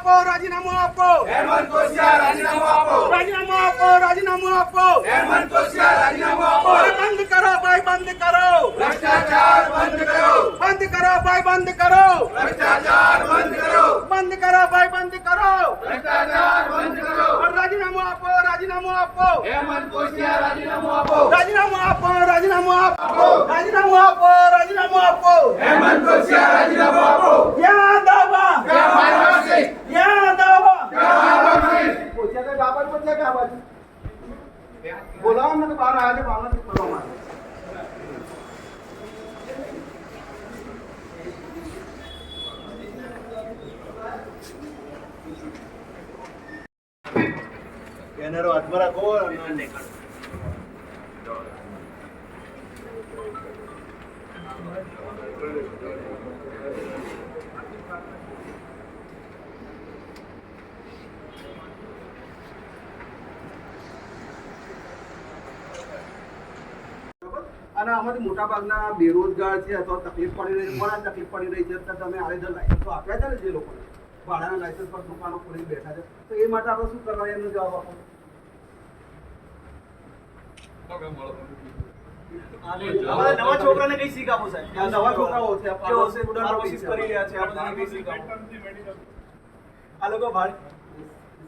આપો રાજીનામું આપો હેમંત કોશિયા રાજીનામું આપો રાજીનામું આપો રાજીનામું આપો હેમંત કોશિયા રાજીનામું આપો ભાઈ બંધ કરો ભાઈ બંધ કરો ભ્રષ્ટાચાર બંધ કરો બંધ કરો ભાઈ બંધ કરો ભ્રષ્ટાચાર બંધ કરો બંધ કરો ભાઈ બંધ કરો ભ્રષ્ટાચાર બંધ કરો રાજીનામું આપો રાજીનામું આપો હેમંત કોશિયા રાજીનામું આપો રાજીનામું આપો રાજીનામું આપો રાજીનામું આપો રાજીનામું આપો હેમંત કોશિયા રાજીનામું આપો યા દાવા ક્યાં ફાર્માસિસ્ટ યા દાવા ક્યાં ફાર્માસિસ્ટ પૂછ્યા કે કે આ બાજુ? બોલાવો બહાર આવ્યા છે નથી બોલવા માટે. કેમેરો હાથમાં રાખો અને અને આમાંથી મોટા ભાગના બેરોજગાર છે અથવા તકલીફ પડી રહી છે કોને તકલીફ પડી રહી છે તો તમે આવેદન લાયસન્સો આપ્યા છે ને જે લોકોને ભાડાના લાયસન્સ પર દુકાનો ખોલી બેઠા છે તો એ માટે આપણે શું કરવા એમનો જવાબ આપો. નવા છોકરાને કઈ શીખ સાહેબ? નવા છોકરાઓ છે, આ કેવો ફાર્મસી સ્ટુડન્ટો ફાર્મસી છે. કરી રહ્યા છે આ કઈ શીખ આ લોકો ભાડે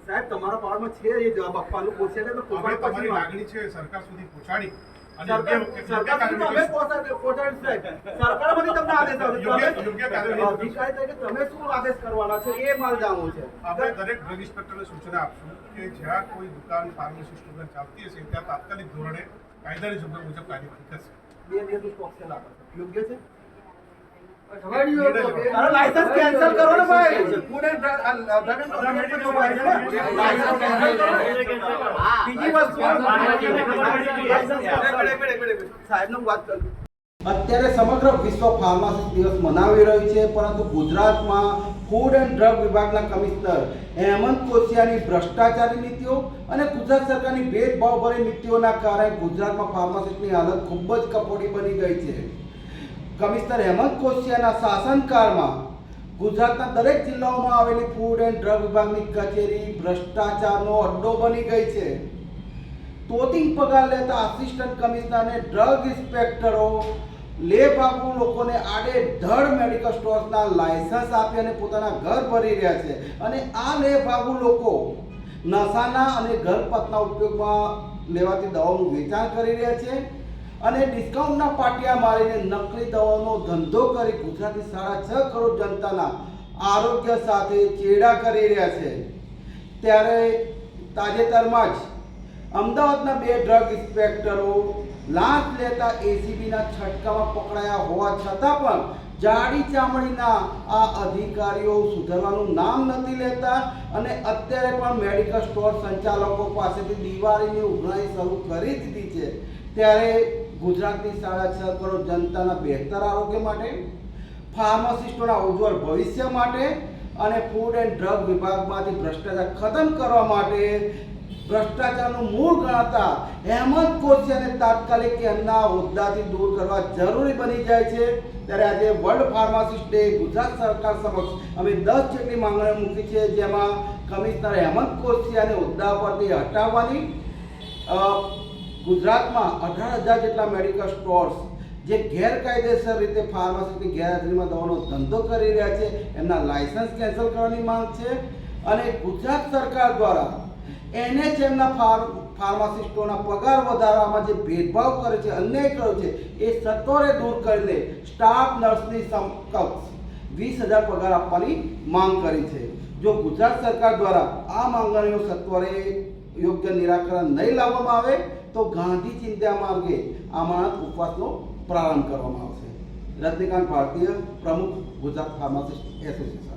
સાહેબ તમારા પાવરમાં છે એ જવાબ આપવાનું પૂછે તો છે સરકાર સુધી પહોંચાડી. સરકારમાંથી તમને આદેશ આવે છે. તમે- શું આદેશ કરવાના છે? એ મારે જાણવું છે. આપણે દરેક ડ્રગ ઇન્સ્પેક્ટરને સૂચના આપશું કે જ્યાં કોઈ દુકાન ફાર્મસી સ્ટુડન્ટ ચાલતી હશે ત્યાં તાત્કાલિક ધોરણે કાયદાની જોગવાઈ મુજબ કાર્યવાહી થશે. બે યોગ્ય છે? લાયસન્સ કેન્સલ કરો ને ભાઈ. ફૂડ એન્ડ ડ્રગ આ ડ્રગ એન્ડ ડ્રગ જોગવાઈ છે ને? લાયસન્સ કેન્સલ કરો. બીજી વસ્તુ સાહેબનું વાત કરું. અત્યારે સમગ્ર વિશ્વ ફાર્માસિસ્ટ દિવસ મનાવી રહ્યું છે પરંતુ ગુજરાતમાં ફૂડ એન્ડ ડ્રગ વિભાગના કમિશનર હેમંત કોશિયાની ભ્રષ્ટાચારી નીતિઓ અને ગુજરાત સરકારની ભેદભાવભરી નીતિઓના કારણે ગુજરાતમાં ફાર્માસિસ્ટની હાલત ખૂબ જ કપોટી બની ગઈ છે. કમિશનર હેમંત કોશિયાના શાસનકાળમાં ગુજરાતના દરેક જિલ્લાઓમાં આવેલી ફૂડ એન્ડ ડ્રગ વિભાગની કચેરી, ભ્રષ્ટાચારનો અડ્ડો બની ગઈ છે. તોતિંગ પગાર લેતા આસિસ્ટન્ટ કમિશનરને ડ્રગ ઇન્સ્પેક્ટરો લેભાગુ લોકોને આડે ધડ મેડિકલ સ્ટોર્સના લાયસન્સ આપી અને પોતાના ઘર ભરી રહ્યા છે. અને આ લેભાગુ લોકો નશાના અને ઘરપતના ઉપયોગમાં લેવાતી દવાઓનું વેચાણ કરી રહ્યા છે. અને ડિસ્કાઉન્ટના પાટિયા મારીને નકલી દવાનો ધંધો કરી ગુજરાતની સાડા છ કરોડ જનતાના આરોગ્ય સાથે ચેડા કરી રહ્યા છે. ત્યારે તાજેતરમાં જ અમદાવાદના બે ડ્રગ ઇન્સ્પેક્ટરો લાંચ લેતા એસીબીના છટકામાં પકડાયા હોવા છતાં પણ જાડી ચામડીના આ અધિકારીઓ સુધરવાનું નામ નથી લેતા અને અત્યારે પણ મેડિકલ સ્ટોર સંચાલકો પાસેથી દિવાળીની ઉઘરાણી શરૂ કરી દીધી છે. ત્યારે ગુજરાતની સાડા છ કરોડ જનતાના બહેતર આરોગ્ય માટે, ફાર્માસિસ્ટોના ઉજ્જવળ ભવિષ્ય માટે અને ફૂડ એન્ડ ડ્રગ વિભાગમાંથી ભ્રષ્ટાચાર ખતમ કરવા માટે ભ્રષ્ટાચારનું મૂળ ગણાતા હેમંત કોશિયાને તાત્કાલિક એમના હોદ્દાથી દૂર કરવા જરૂરી બની જાય છે. ત્યારે આજે વર્લ્ડ ફાર્માસિસ્ટ ડે ગુજરાત સરકાર સમક્ષ અમે દસ જેટલી માંગણીઓ મૂકી છે, જેમાં કમિશનર હેમંત કોશિયાને હોદ્દા પરથી હટાવવાની ગુજરાતમાં અઢાર હજાર જેટલા મેડિકલ સ્ટોર્સ જે ગેરકાયદેસર રીતે ફાર્માસીની ગેરહાજરીમાં દવાનો ધંધો કરી રહ્યા છે, એમના લાયસન્સ કેન્સલ કરવાની માંગ છે અને ગુજરાત સરકાર દ્વારા એનએચએમના ફાર્ ફાર્માસિસ્ટોના પગાર વધારવામાં જે ભેદભાવ કરે છે, અન્યાય કર્યો છે, એ સત્વરે દૂર કરીને સ્ટાફ નર્સની સમકક્ષ વીસ હજાર પગાર આપવાની માંગ કરી છે. જો ગુજરાત સરકાર દ્વારા આ માંગણીઓ સત્વરે યોગ્ય નિરાકરણ નહીં લાવવામાં આવે તો ગાંધી ચિંતા માર્ગે અમાનત ઉપવાસનો પ્રારંભ કરવામાં આવશે. રજનીકાંત ભારતીય પ્રમુખ ગુજરાત ફાર્માસિસ્ટ એસોસિએશન.